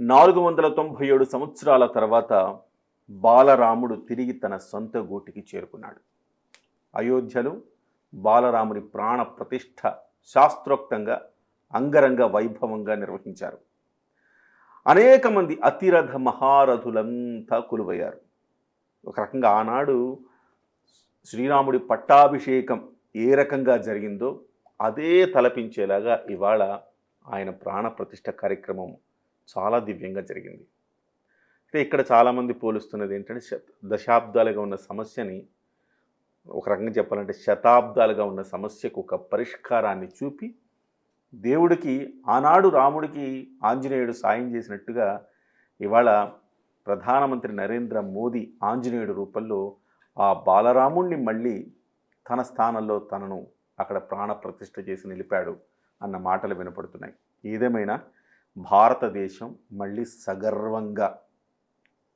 నాలుగు వందల తొంభై ఏడు సంవత్సరాల తర్వాత బాలరాముడు తిరిగి తన సొంత గూటికి చేరుకున్నాడు. అయోధ్యలో బాలరాముడి ప్రాణ ప్రతిష్ఠ శాస్త్రోక్తంగా అంగరంగ వైభవంగా నిర్వహించారు. అనేక మంది అతిరథ మహారథులంతా కొలువయ్యారు. ఒక రకంగా ఆనాడు శ్రీరాముడి పట్టాభిషేకం ఏ రకంగా జరిగిందో అదే తలపించేలాగా ఇవాళ ఆయన ప్రాణ ప్రతిష్ఠ కార్యక్రమం చాలా దివ్యంగా జరిగింది. అయితే ఇక్కడ చాలామంది పోలుస్తున్నది ఏంటంటే దశాబ్దాలుగా ఉన్న సమస్యని ఒక రకంగా చెప్పాలంటే శతాబ్దాలుగా ఉన్న సమస్యకు ఒక పరిష్కారాన్ని చూపి దేవుడికి ఆనాడు రాముడికి ఆంజనేయుడు సాయం చేసినట్టుగా ఇవాళ ప్రధానమంత్రి నరేంద్ర మోదీ ఆంజనేయుడు రూపంలో ఆ బాలరాముణ్ణి మళ్ళీ తన స్థానంలో తనను అక్కడ ప్రాణ ప్రతిష్ఠ చేసి నిలిపాడు అన్న మాటలు వినపడుతున్నాయి. ఏదేమైనా భారతదేశం మళ్ళీ సగర్వంగా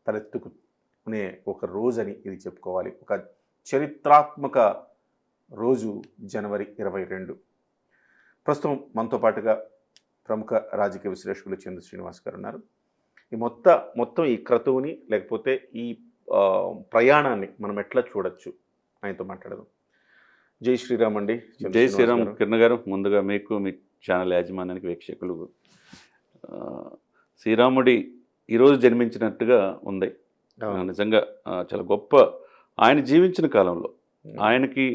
తలెత్తుకునే ఒక రోజని ఇది చెప్పుకోవాలి. ఒక చరిత్రాత్మక రోజు జనవరి ఇరవై రెండు. ప్రస్తుతం మనతో పాటుగా ప్రముఖ రాజకీయ విశ్లేషకులు చంద్ర శ్రీనివాస్ గారు ఉన్నారు. ఈ మొత్త మొత్తం ఈ క్రతువుని లేకపోతే ఈ ప్రయాణాన్ని మనం ఎట్లా చూడొచ్చు? ఆయనతో మాట్లాడదాం. జై శ్రీరామ్ అండి. జై శ్రీరామ్. కిరణ్ గారు ముందుగా మీకు మీ ఛానల్ యాజమాన్యానికి వీక్షకులు శ్రీరాముడి ఈరోజు జన్మించినట్టుగా ఉంది. నిజంగా చాలా గొప్ప ఆయన జీవించిన కాలంలో ఆయనకి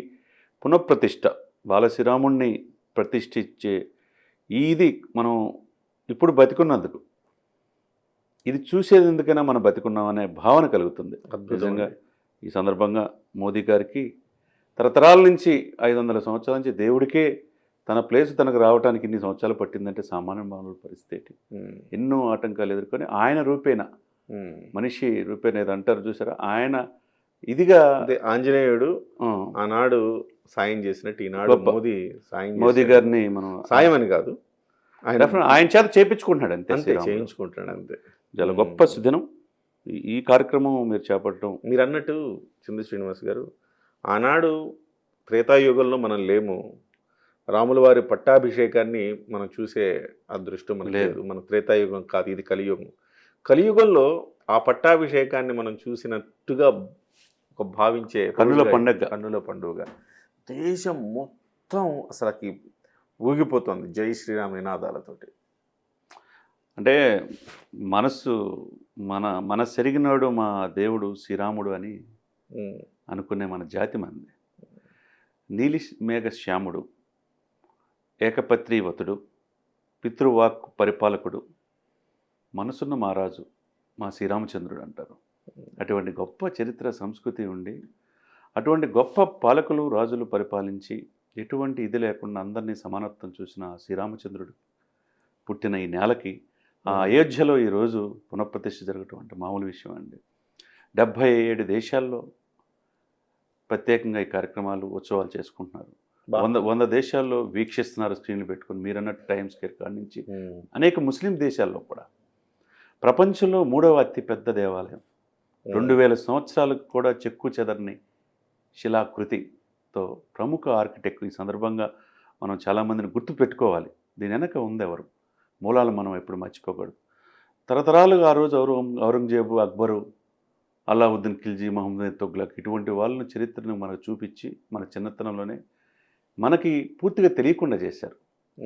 పునఃప్రతిష్ఠ బాలశ్రీరాముణ్ణి ప్రతిష్ఠించే ఇది మనం ఇప్పుడు బతికున్నందుకు. ఇది చూసేది ఎందుకైనా మనం బతికున్నాం అనే భావన కలుగుతుంది. నిజంగా ఈ సందర్భంగా మోదీ గారికి తరతరాల నుంచి ఐదు వందల సంవత్సరాల నుంచి దేవుడికే తన ప్లేస్ తనకు రావడానికి ఇన్ని సంవత్సరాలు పట్టిందంటే సామాన్య మానవుల పరిస్థితి ఎన్నో ఆటంకాలు ఎదుర్కొని ఆయన రూపేణ. మనిషి రూపేణ ఏదో అంటారు చూసారా? ఆయన ఇదిగా అదే ఆంజనేయుడు ఆనాడు సాయం చేసినట్టు ఈనాడు. మోదీ సాయం మోదీ. గారిని మనం సాయం అని కాదు. ఆయన ఆయన చేత చేపించుకుంటున్నాడు అంతే అంతే. చేయించుకుంటాడు అంతే. చాలా గొప్ప సుదినం. ఈ- కార్యక్రమం మీరు చేపట్టడం. మీరు అన్నట్టు చంద్ర శ్రీనివాస్ గారు ఆనాడు త్రేతాయుగంలో మనం లేము. రాముల వారి పట్టాభిషేకాన్ని మనం చూసే అదృష్టం లేదు. మన త్రేతాయుగం కాదు ఇది కలియుగం. కలియుగంలో ఆ పట్టాభిషేకాన్ని మనం చూసినట్టుగా ఒక భావించే కన్నుల పండగ. కన్నుల పండుగ. దేశం మొత్తం అసలుకి ఊగిపోతుంది జై శ్రీరామ్ నినాదాలతోటి అంటే మనస్సు మన మన సెరిగినాడు మా దేవుడు శ్రీరాముడు అని అనుకునే మన జాతి మంది. నీలి మేఘ శ్యాముడు ఏకపత్రీవతుడు పితృవాక్ పరిపాలకుడు మనసున్న మహారాజు మా శ్రీరామచంద్రుడు అంటారు. అటువంటి గొప్ప చరిత్ర సంస్కృతి ఉండి అటువంటి గొప్ప పాలకులు రాజులు పరిపాలించి ఎటువంటి ఇది లేకుండా అందరినీ సమానత్వం చూసిన శ్రీరామచంద్రుడు పుట్టిన ఈ నేలకి ఆ అయోధ్యలో ఈరోజు పునఃప్రతిష్ఠ జరగటం అంటే మామూలు విషయం అండి. డెబ్భై ఏడు దేశాల్లో ప్రత్యేకంగా ఈ కార్యక్రమాలు ఉత్సవాలు చేసుకుంటున్నారు. వంద వంద దేశాల్లో వీక్షిస్తున్నారు స్క్రీన్లు పెట్టుకొని మీరు అన్నట్టు టైమ్ స్కేర్ కాడి నుంచి. అనేక ముస్లిం దేశాల్లో కూడా. ప్రపంచంలో మూడవ అతిపెద్ద దేవాలయం. రెండు వేల సంవత్సరాలకు కూడా చెక్కు చెదరని శిలాకృతితో ప్రముఖ ఆర్కిటెక్ట్ ఈ సందర్భంగా మనం చాలామందిని గుర్తు పెట్టుకోవాలి. దీని వెనక ఉంది ఎవరు? మూలాలు మనం ఎప్పుడు మర్చిపోకూడదు. తరతరాలుగా ఆ రోజు ఔరం ఔరంగజేబు అక్బరు అలావుద్దీన్ ఖిల్జీ మహమ్మద్ తొగ్లక్ ఇటువంటి వాళ్ళని చరిత్రను మనకు చూపించి మన చిన్నతనంలోనే మనకి పూర్తిగా తెలియకుండా చేశారు.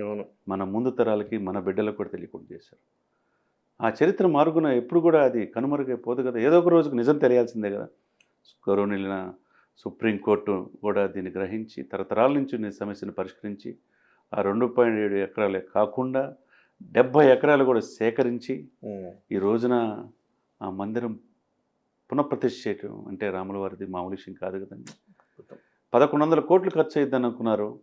అవును. మన ముందు తరాలకి మన బిడ్డలకు కూడా తెలియకుండా చేశారు. ఆ చరిత్ర మారుగున ఎప్పుడు కూడా అది కనుమరుగైపోదు కదా. ఏదో ఒక రోజుకు నిజం తెలియాల్సిందే కదా. గౌరవనీయులైన సుప్రీంకోర్టు కూడా దీన్ని గ్రహించి తరతరాల నుంచి సమస్యను పరిష్కరించి ఆ రెండు పాయింట్ ఏడు ఎకరాలే కాకుండా డెబ్భై ఎకరాలు కూడా సేకరించి ఈ రోజున ఆ మందిరం పునఃప్రతిష్ఠ చేయటం అంటే రాముల వారిది మామూలు విషయం కాదు కదండి. పదకొండు వందల కోట్లు ఖర్చు అయిద్దని అనుకున్నారు.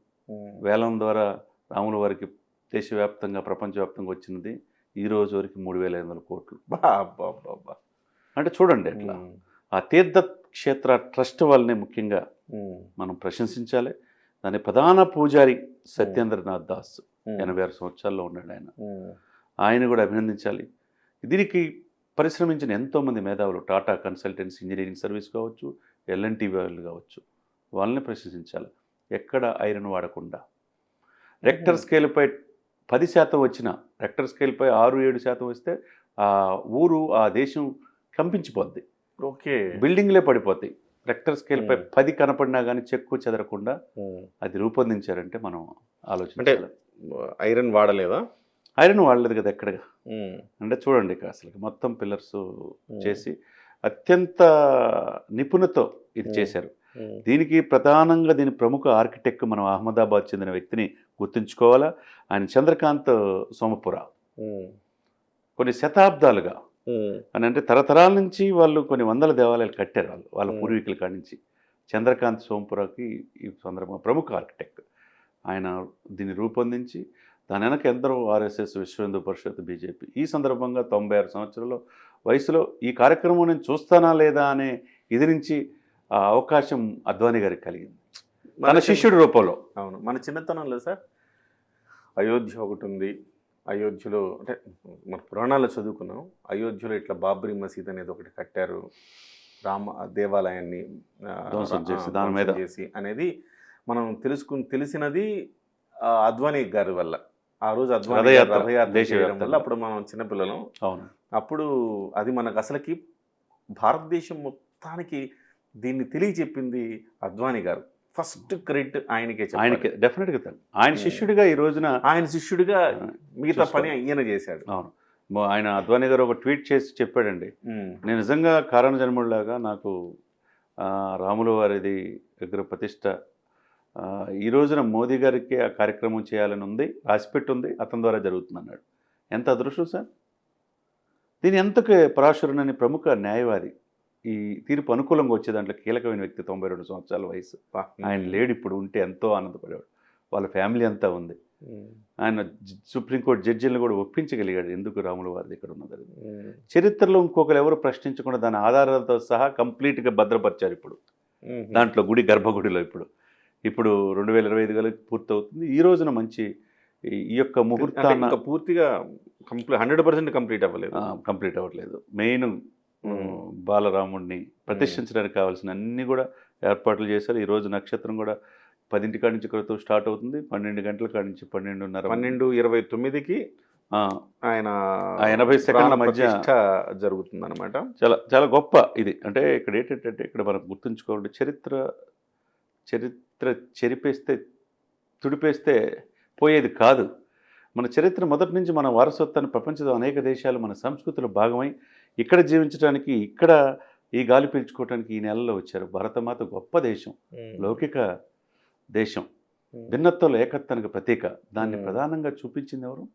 వేలం ద్వారా రాముల వారికి దేశవ్యాప్తంగా ప్రపంచవ్యాప్తంగా వచ్చినది ఈ రోజు వరకు మూడు వేల ఐదు వందల కోట్లు. బా, బా, బా, బా. అంటే చూడండి అట్లా ఆ తీర్థ క్షేత్ర ట్రస్ట్ వాళ్ళని ముఖ్యంగా మనం ప్రశంసించాలి. దాని ప్రధాన పూజారి సత్యేంద్రనాథ్ దాస్ ఎనభై ఆరు సంవత్సరాల్లో ఉన్నాడు ఆయన. ఆయన కూడా అభినందించాలి. దీనికి పరిశ్రమించిన ఎంతోమంది మేధావులు టాటా కన్సల్టెన్సీ ఇంజనీరింగ్ సర్వీస్ కావచ్చు ఎల్ఎన్టీ వాళ్ళు కావచ్చు. వాళ్ళని ప్రశంసించాలి ఎక్కడ ఐరన్ వాడకుండా రెక్టర్ స్కేల్పై పది శాతం వచ్చిన రెక్టర్ స్కేల్పై ఆరు ఏడు శాతం వస్తే ఆ ఊరు ఆ దేశం కంపించిపోద్ది ఓకే బిల్డింగ్లే పడిపోతాయి రెక్టర్ స్కేల్పై. పది కనపడినా కానీ చెక్కు చెదరకుండా. అది రూపొందించారంటే మనం అంటే ఆలోచించాలి ఐరన్ వాడలేదా ఐరన్ వాడలేదు కదా ఎక్కడగా. అంటే చూడండి అసలు మొత్తం పిల్లర్స్. చేసి అత్యంత నిపుణతో ఇది. చేశారు. దీనికి ప్రధానంగా దీని ప్రముఖ ఆర్కిటెక్ట్ మనం అహ్మదాబాద్ చెందిన వ్యక్తిని గుర్తుంచుకోవాలా? ఆయన చంద్రకాంత్ సోమపుర. కొన్ని శతాబ్దాలుగా. అని అంటే తరతరాల నుంచి వాళ్ళు కొన్ని వందల దేవాలయాలు కట్టారు వాళ్ళు వాళ్ళ. పూర్వీకుల కాడి నుంచి. చంద్రకాంత్ సోంపురకి ఈ సందర్భంగా ప్రముఖ ఆర్కిటెక్ట్. ఆయన దీన్ని రూపొందించి దాని వెనక ఎందరో ఆర్ఎస్ఎస్ విశ్వ హిందూ పరిషత్ బీజేపీ. ఈ సందర్భంగా తొంభై ఆరు సంవత్సరాల వయసులో ఈ కార్యక్రమం నేను చూస్తానా లేదా అనే ఇది నుంచి అవకాశం అద్వానీ గారికి కలిగింది. మన శిష్యుడి రూపంలో. అవును. మన చిన్నతనంలో సార్. అయోధ్య ఒకటి ఉంది. అయోధ్యలో అంటే మన పురాణాల్లో చదువుకున్నాం. అయోధ్యలో ఇట్లా బాబ్రీ మసీద్ అనేది ఒకటి కట్టారు. రామ దేవాలయాన్ని దాని మీద. చేసి అనేది మనం తెలుసుకుని తెలిసినది అద్వానీ గారి వల్ల. ఆ రోజు అద్వానీ రథయాత్ర, చేయడం. వల్ల అప్పుడు మనం చిన్నపిల్లలం అవును. అప్పుడు అది మనకు అసలుకి భారతదేశం మొత్తానికి దీన్ని తెలియచెప్పింది అద్వానీ గారు. ఫస్ట్ క్రెడిట్ ఆయనకే. ఆయనకి డెఫినెట్గా తను. ఆయన. శిష్యుడిగా ఈ రోజున ఆయన శిష్యుడిగా మిగతా పని. ఈయన చేశాడు. అవును. ఆయన అద్వానీ గారు ఒక ట్వీట్ చేసి చెప్పాడండి. నేను నిజంగా కారణ జన్ముడిలాగా నాకు రాముల వారిది విగ్రహ ప్రతిష్ట ఈ రోజున మోదీ గారికి ఆ కార్యక్రమం చేయాలని ఉంది రాసిపెట్టి ఉంది అతని ద్వారా జరుగుతుంది అన్నాడు ఎంత అదృష్టం సార్? దీని ఎంతకు పరాశురన్ అనే ప్రముఖ న్యాయవాది ఈ తీర్పు అనుకూలంగా వచ్చే దాంట్లో కీలకమైన వ్యక్తి తొంభై రెండు సంవత్సరాల వయసు. ఆయన లేడు. ఇప్పుడు ఉంటే ఎంతో ఆనందపడేవాడు. వాళ్ళ ఫ్యామిలీ అంతా ఉంది. ఆయన సుప్రీంకోర్టు జడ్జిలను కూడా ఒప్పించగలిగాడు. ఎందుకు రాముల వారిది ఇక్కడ ఉన్నది చరిత్రలో ఇంకొకరు ఎవరు ప్రశ్నించకుండా దాని ఆధారాలతో సహా కంప్లీట్గా భద్రపరిచారు ఇప్పుడు. దాంట్లో గుడి గర్భగుడిలో ఇప్పుడు. ఇప్పుడు రెండు వేల ఇరవై ఐదు వేలకు పూర్తవుతుంది. ఈ రోజున మంచి ఈ- యొక్క అంటే ముహూర్తాన ఇంకా పూర్తిగా కంప్లీట్ హండ్రెడ్ పర్సెంట్ కంప్లీట్ అవ్వలేదు. కంప్లీట్ అవ్వట్లేదు. మెయిన్ బాలరాముడిని ప్రతిష్ఠించడానికి కావాల్సిన అన్ని కూడా ఏర్పాట్లు చేశారు. ఈ రోజు నక్షత్రం కూడా పదింటి కాడి నుంచి క్రితం స్టార్ట్ అవుతుంది. పన్నెండు గంటల కాడి నుంచి పన్నెండున్నర పన్నెండు ఇరవై తొమ్మిదికి ఆయన ఎనభై సెకండ్ల మధ్య జరుగుతుంది అనమాట చాలా చాలా గొప్ప ఇది. అంటే ఇక్కడ ఏంటంటే ఇక్కడ మనం గుర్తుంచుకోవాలి చరిత్ర చరిత్ర చెరిపేస్తే తుడిపేస్తే పోయేది కాదు. మన చరిత్ర మొదటి నుంచి మన వారసత్వాన్ని ప్రపంచంలో అనేక దేశాలు మన సంస్కృతిలో భాగమై ఇక్కడ జీవించడానికి ఇక్కడ ఈ గాలి పీల్చుకోవడానికి ఈ నెలలో వచ్చారు. భారతమాత గొప్ప దేశం లౌకిక దేశం. భిన్నత్వంలో ఏకత్వానికి ప్రతీక. దాన్ని. ప్రధానంగా చూపించింది ఎవరు?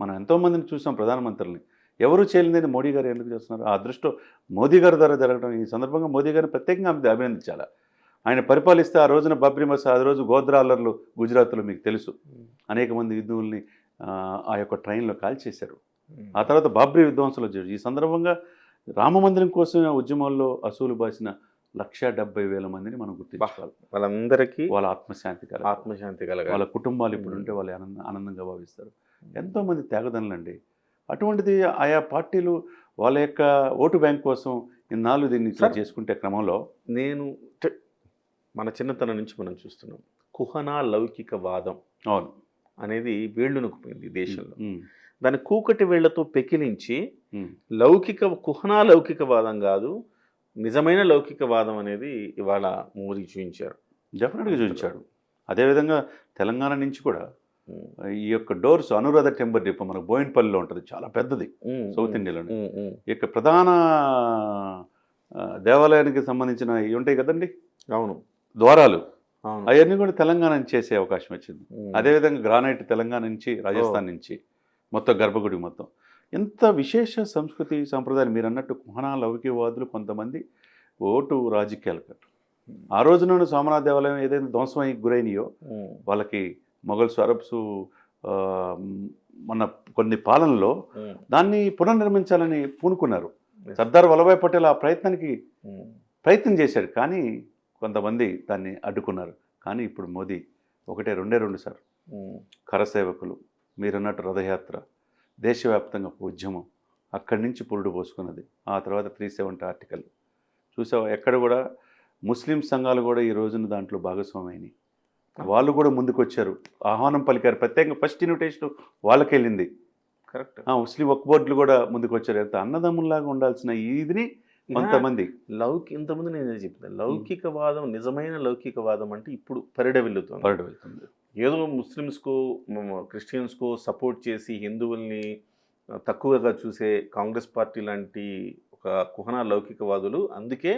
మనం ఎంతోమందిని చూసాం ప్రధానమంత్రుల్ని. ఎవరు చేయలేదని మోడీ గారు ఎందుకు చేస్తున్నారు? ఆ అదృష్టం మోదీ గారి ద్వారా జరగడం ఈ సందర్భంగా మోదీ గారిని ప్రత్యేకంగా ఆమె అభినందించాలి? ఆయన పరిపాలిస్తే ఆ రోజున బాబ్రీ మసా ఆ రోజు గోద్రాలర్లు గుజరాత్లో మీకు తెలుసు. అనేక మంది హిందువుల్ని ఆ, ఆ యొక్క ట్రైన్లో కాల్చేశారు. ఆ తర్వాత బాబ్రీ విధ్వంసంలో జరిగి ఈ సందర్భంగా రామ మందిరం కోసం ఉద్యమాల్లో అసూలు బాసిన లక్ష డెబ్బై వేల మందిని మనం గుర్తించుకోవాలి. వాళ్ళందరికీ వాళ్ళ ఆత్మశాంతి కలగాలి. ఆత్మశాంతి కలగాలి. వాళ్ళ కుటుంబాలు ఇప్పుడు ఉంటే వాళ్ళు ఆనంద ఆనందంగా భావిస్తారు. ఎంతోమంది త్యాగదనులండి అటువంటిది ఆయా పార్టీలు వాళ్ళ యొక్క ఓటు బ్యాంక్ కోసం ఇన్నాళ్ళు దీన్ని. చేసుకుంటే క్రమంలో నేను మన చిన్నతనం నుంచి మనం చూస్తున్నాం. కుహనా లౌకికవాదం అవును. అనేది వేళ్ళు నొక్కిపోయింది దేశంలో. దాని కూకటి వేళ్ళతో పెకిలించి లౌకిక కుహనా లౌకికవాదం కాదు నిజమైన లౌకికవాదం అనేది ఇవాళ మోదీ చూపించారు డెఫినెట్గా చూపించాడు అదేవిధంగా తెలంగాణ నుంచి కూడా ఈ యొక్క డోర్స్ అనురాధ టెంబర్ డిపో మనకు బోయిన్పల్లిలో ఉంటుంది చాలా పెద్దది సౌత్ ఇండియాలోనే. ఉమ్. ఈ యొక్క ప్రధాన దేవాలయానికి సంబంధించిన ఇవి ఉంటాయి కదండి? అవును. ద్వారాలు. అవును. అవన్నీ కూడా తెలంగాణ నుంచి చేసే అవకాశం వచ్చింది. అదేవిధంగా గ్రానైట్ తెలంగాణ నుంచి రాజస్థాన్ నుంచి. మొత్తం గర్భగుడి మొత్తం. ఎంత విశేష సంస్కృతి సంప్రదాయాలు? మీరు అన్నట్టు కుహనా లౌకికవాదులు కొంతమంది ఓటు రాజకీయాలు కట్టు ఆ రోజున సోమనాథ్ దేవాలయం ఏదైతే ధ్వంసమై గురైనయో వాళ్ళకి మొఘల్స్ అరబ్స్ ఆ, మన కొన్ని పాలనలో దాన్ని పునర్నిర్మించాలని పూనుకున్నారు. సర్దార్ వల్లభాయ్ పటేల్ ఆ ప్రయత్నానికి. ప్రయత్నం చేశాడు కానీ కొంతమంది దాన్ని అడ్డుకున్నారు. కానీ ఇప్పుడు మోదీ ఒకటే రెండే రెండు సార్. కరసేవకులు. మీరన్నట్టు రథయాత్ర దేశవ్యాప్తంగా ఒక ఉద్యమం అక్కడి నుంచి పురుడు పోసుకున్నది. ఆ తర్వాత త్రీ సెవెంటీ ఆర్టికల్. చూసావా? ఎక్కడ కూడా ముస్లిం సంఘాలు కూడా ఈ రోజున దాంట్లో భాగస్వామైనవి. వాళ్ళు కూడా ముందుకు వచ్చారు ఆహ్వానం పలికారు. ప్రత్యేకంగా ఫస్ట్ ఇన్విటేషన్ వాళ్ళకి వెళ్ళింది కరెక్ట్ ముస్లిం ఒక్క బోర్డులు కూడా ముందుకు వచ్చారు ఎంత అన్నదమ్ముల్లాగా ఉండాల్సిన ఇదిని కొంతమంది. లౌకి ఇంతకుముందు నేను చెప్తాను లౌకికవాదం నిజమైన లౌకికవాదం అంటే ఇప్పుడు పరిడవిల్లుతుంది. పరడు వెళ్తుంది ఏదో ముస్లిమ్స్కు క్రిస్టియన్స్కు సపోర్ట్ చేసి హిందువుల్ని తక్కువగా చూసే కాంగ్రెస్ పార్టీ లాంటి ఒక కుహన లౌకికవాదులు అందుకే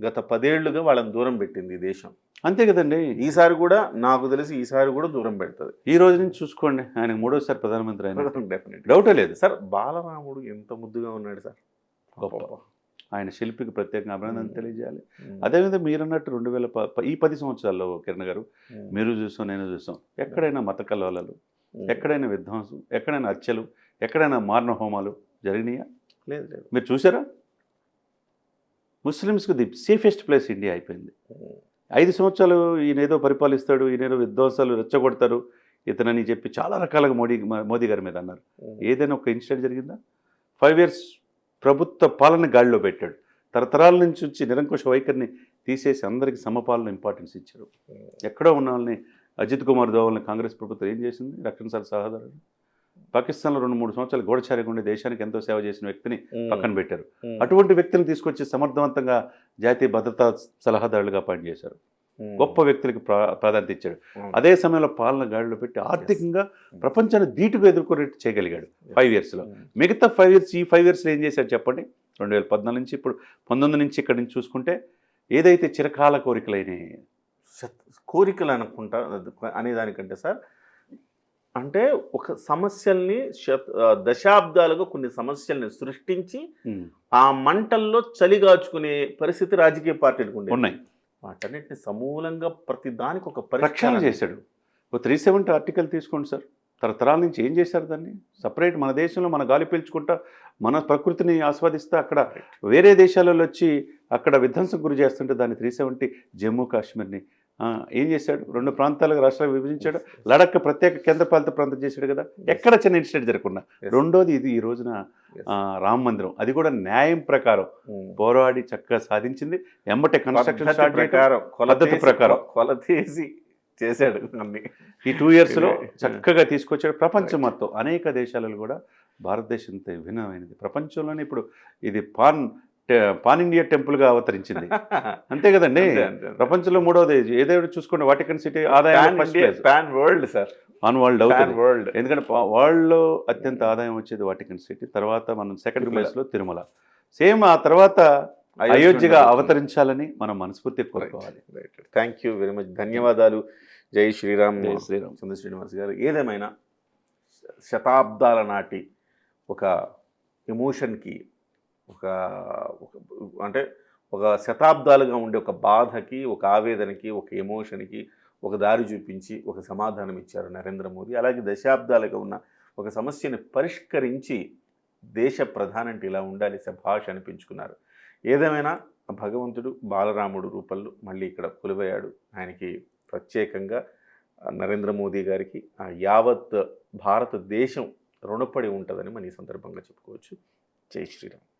గత పదేళ్ళుగా వాళ్ళని దూరం పెట్టింది ఈ దేశం. అంతే కదండి. ఈసారి కూడా నాకు తెలిసి ఈసారి కూడా దూరం పెడుతుంది. ఈ రోజు నుంచి చూసుకోండి ఆయన మూడోసారి ప్రధానమంత్రి ఆయన డెఫినెట్ డౌటే లేదు. సార్ బాలరాముడు ఎంత ముద్దుగా ఉన్నాడు సార్. గొప్ప. ఆయన శిల్పికి ప్రత్యేకంగా అభినందన. తెలియజేయాలి. అదేవిధంగా మీరు అన్నట్టు రెండు వేల ఈ పది సంవత్సరాల్లో కిరణ్ గారు. మీరు చూసాం నేను చూసాం ఎక్కడైనా మత కలవలాలు. ఎక్కడైనా విధ్వంసం ఎక్కడైనా హత్యలు ఎక్కడైనా మారణ హోమాలు జరిగినాయా లేదు లేదు మీరు చూసారా ముస్లిమ్స్కి ది సేఫెస్ట్ ప్లేస్ ఇండియా అయిపోయింది. ఐదు సంవత్సరాలు ఈయన ఏదో పరిపాలిస్తాడు ఈయన ఏదో విధ్వంసాలు రెచ్చగొడతారు ఇతనని చెప్పి చాలా రకాలుగా మోడీ మోదీ గారి మీద అన్నారు. ఏదైనా ఒక ఇన్సిడెంట్ జరిగిందా ఫైవ్ ఇయర్స్ ప్రభుత్వ పాలన గాడిలో పెట్టాడు తరతరాల నుంచి వచ్చి నిరంకుశ వైఖరిని తీసేసి అందరికీ సమపాలన ఇంపార్టెన్స్ ఇచ్చారు. ఎక్కడో ఉన్న వాళ్ళని అజిత్ కుమార్ దోవల్ని కాంగ్రెస్ ప్రభుత్వం ఏం చేసింది రక్షణ సార్ సలహాదారు పాకిస్తాన్లో రెండు మూడు సంవత్సరాలు గోడచారిగా ఉండి దేశానికి ఎంతో సేవ చేసిన వ్యక్తిని. పక్కన పెట్టారు. అటువంటి వ్యక్తిని తీసుకొచ్చి సమర్థవంతంగా జాతీయ భద్రతా సలహాదారులుగా పనిచేశారు. గొప్ప వ్యక్తులకు ప్రా ప్రాధాన్యత ఇచ్చాడు. అదే సమయంలో పాలన గాడిలో పెట్టి ఆర్థికంగా ప్రపంచాన్ని ధీటుగా ఎదుర్కొనేట్టు చేయగలిగాడు ఫైవ్ ఇయర్స్లో. మిగతా ఫైవ్ ఇయర్స్ ఈ ఫైవ్ ఇయర్స్లో ఏం చేశారు చెప్పండి? రెండు వేల పద్నాలుగు నుంచి ఇప్పుడు పంతొమ్మిది నుంచి ఇక్కడి నుంచి చూసుకుంటే ఏదైతే చిరకాల కోరికలైనాయి శత్- కోరికలు అనుకుంటా అనే దానికంటే సార్ అంటే ఒక సమస్యల్ని దశాబ్దాలుగా కొన్ని సమస్యల్ని సృష్టించి ఆ మంటల్లో చలిగాచుకునే పరిస్థితి రాజకీయ పార్టీలకు. ఉన్నాయి. వాటన్నిటిని సమూలంగా ప్రతి దానికి ఒక పరిష్కారం చేశాడు. ఒక త్రీ సెవెంటీ ఆర్టికల్ తీసుకోండి సార్. తరతరాల నుంచి ఏం చేశారు దాన్ని? సపరేట్ మన దేశంలో మన గాలి పీల్చుకుంటా మన ప్రకృతిని ఆస్వాదిస్తా అక్కడ వేరే దేశాలలో వచ్చి అక్కడ విధ్వంసం గురి చేస్తుంటే దాన్ని త్రీ సెవెంటీ జమ్మూ కాశ్మీర్ని ఏం చేశాడు? రెండు ప్రాంతాలుగా రాష్ట్రాలు విభజించాడు. లడక్ ప్రత్యేక కేంద్రపాలిత ప్రాంతం చేశాడు కదా. ఎక్కడ చిన్న ఇన్సిడెంట్ జరగకుండా. రెండోది ఇది ఈ రోజున రామ మందిరం. అది కూడా న్యాయం ప్రకారం. ఉమ్. పోరాడి చక్కగా సాధించింది. ఎంబటే కన్స్ట్రక్షన్ ప్రకారం పద్ధతి ప్రకారం. కొలతేసి చేశాడు అన్ని. ఈ టూ ఇయర్స్లో. చక్కగా తీసుకొచ్చాడు. ప్రపంచం మొత్తం. అనేక దేశాలలో కూడా భారతదేశంతో విభిన్నమైనది ప్రపంచంలోనే ఇప్పుడు ఇది పాన్ పాన్ ఇండియా టెంపుల్గా అవతరించింది. అంతే కదండి. ప్రపంచంలో మూడవది ఏదైనా చూసుకోండి. వాటికన్ సిటీ ఆదాయం pan world sir. On world అవుతుంది. వరల్డ్. ఎందుకంటే వరల్డ్లో అత్యంత ఆదాయం వచ్చేది వాటికన్ సిటీ తర్వాత మనం సెకండ్. ప్లేస్లో తిరుమల. సేమ్ ఆ తర్వాత అయోధ్యగా అవతరించాలని మనం మనస్ఫూర్తిగా కోరుకోవాలి. థ్యాంక్ యూ వెరీ మచ్ ధన్యవాదాలు. జై శ్రీరామ్. జై శ్రీరామ్. చంద్ర శ్రీనివాస్ గారు. ఏదేమైనా శతాబ్దాల నాటి ఒక ఎమోషన్కి ఒక అంటే ఒక శతాబ్దాలుగా ఉండే ఒక బాధకి ఒక ఆవేదనకి ఒక ఎమోషన్కి ఒక దారి చూపించి ఒక సమాధానం ఇచ్చారు నరేంద్ర మోదీ. అలాగే దశాబ్దాలుగా ఉన్న ఒక సమస్యను పరిష్కరించి దేశ ప్రధాని అంటే ఇలా ఉండాలి సభాష అనిపించుకున్నారు. ఏదేమైనా భగవంతుడు బాలరాముడు రూపంలో మళ్ళీ ఇక్కడ కొలువయ్యాడు. ఆయనకి ప్రత్యేకంగా నరేంద్ర మోదీ గారికి ఆ యావత్ భారతదేశం రుణపడి ఉంటుందని మనం ఈ సందర్భంగా చెప్పుకోవచ్చు. జై శ్రీరామ్.